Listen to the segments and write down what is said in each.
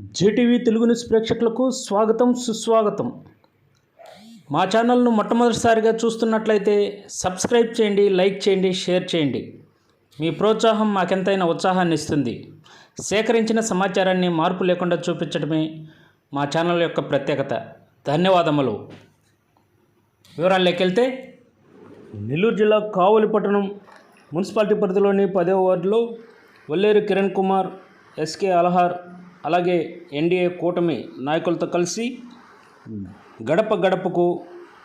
JTV Telugu news ప్రేక్షకులకు స్వాగతం సుస్వాగతం. మా ఛానల్ను మొట్టమొదటిసారిగా చూస్తున్నట్లయితే సబ్స్క్రైబ్ చేయండి లైక్ చేయండి షేర్ చేయండి. మీ ప్రోత్సాహం మాకెంతైనా ఉత్సాహాన్ని ఇస్తుంది. సేకరించిన సమాచారాన్ని మార్పు లేకుండా చూపించడమే మా ఛానల్ యొక్క ప్రత్యేకత. ధన్యవాదములు. వివరాల్లోకి వెళ్తే నెల్లూరు జిల్లా కావలి పట్టణం మున్సిపాలిటీ పరిధిలోని పదో వార్డులో వల్లేరు కిరణ్ కుమార్ ఎస్కే అలహార్ అలాగే ఎన్డీఏ కూటమి నాయకులతో కలిసి గడప గడపకు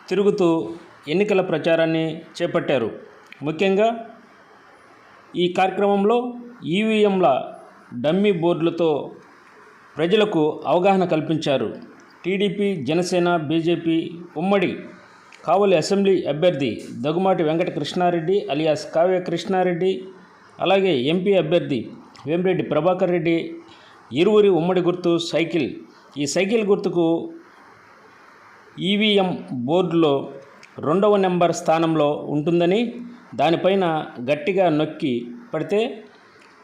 తిరుగుతూ ఎన్నికల ప్రచారాన్ని చేపట్టారు. ముఖ్యంగా ఈ కార్యక్రమంలో ఈవీఎంల డమ్మీ బోర్డులతో ప్రజలకు అవగాహన కల్పించారు. టీడీపీ జనసేన బీజేపీ ఉమ్మడి కావలి అసెంబ్లీ అభ్యర్థి దగుమాటి వెంకట కృష్ణారెడ్డి అలియాస్ కావ్య కృష్ణారెడ్డి అలాగే ఎంపీ అభ్యర్థి వేమిరెడ్డి ప్రభాకర్ రెడ్డి ఇరువురి ఉమ్మడి గుర్తు సైకిల్. ఈ సైకిల్ గుర్తుకు ఈవీఎం బోర్డులో రెండవ నెంబర్ స్థానంలో ఉంటుందని దానిపైన గట్టిగా నొక్కి పడితే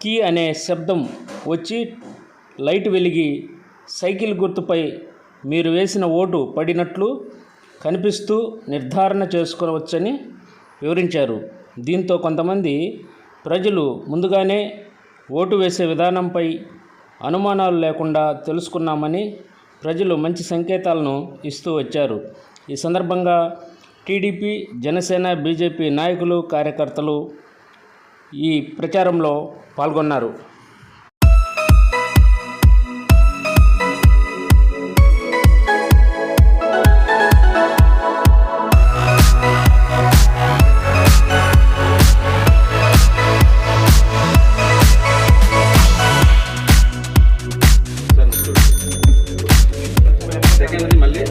కీ అనే శబ్దం వచ్చి లైట్ వెలిగి సైకిల్ గుర్తుపై మీరు వేసిన ఓటు పడినట్లు కనిపిస్తూ నిర్ధారణ చేసుకోవచ్చని వివరించారు. దీంతో కొంతమంది ప్రజలు ముందుగానే ఓటు వేసే విధానంపై అనుమానాలు లేకుండా తెలుసుకున్నామని ప్రజలు మంచి సంకేతాలను ఇస్తూ వచ్చారు. ఈ సందర్భంగా టీడీపీ జనసేన బీజేపీ నాయకులు కార్యకర్తలు ఈ ప్రచారంలో పాల్గొన్నారు. సెకండ్ మళ్ళీ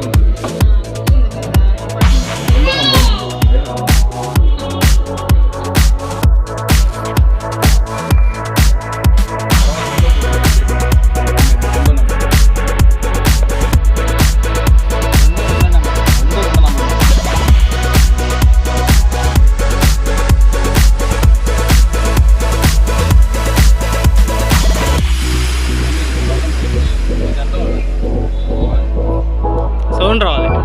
Thank you. రావాలి.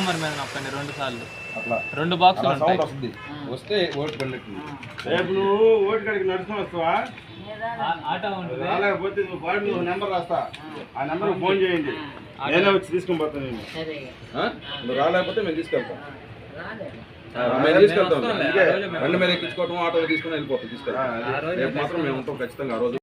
నెంబర్ మీద నొక్కండి రెండు సార్లు. అట్లా. రెండు బాక్సులు అలా ఉంటాయి. సౌండ్ వస్తుంది. వస్తే ఓటు పడినట్టు రేపు నువ్వు ఓటు కాడికి నడుచుకుని వస్తావా? ఆ- ఆటో ఉంటుంది. రాలేకపోతే నువ్వు బాడీ నువ్వు నెంబర్ రాస్తా. ఆ. నెంబర్ ఫోన్ చేయండి. నేనే వచ్చి తీసుకొని పోతాను నేను. ఆ? నువ్వు రాలేకపోతే మేము తీసుకెళ్తాం. ఆ, మేము తీసుకెళ్తాం. అందుకే బండి మీద ఎక్కించుకోవటం ఆటోలో తీసుకుని వెళ్ళిపోతాం తీసుకెళ్తాం. ఆ, రేపు మాత్రం మేము ఉంటాం ఖచ్చితంగా ఆ రోజు.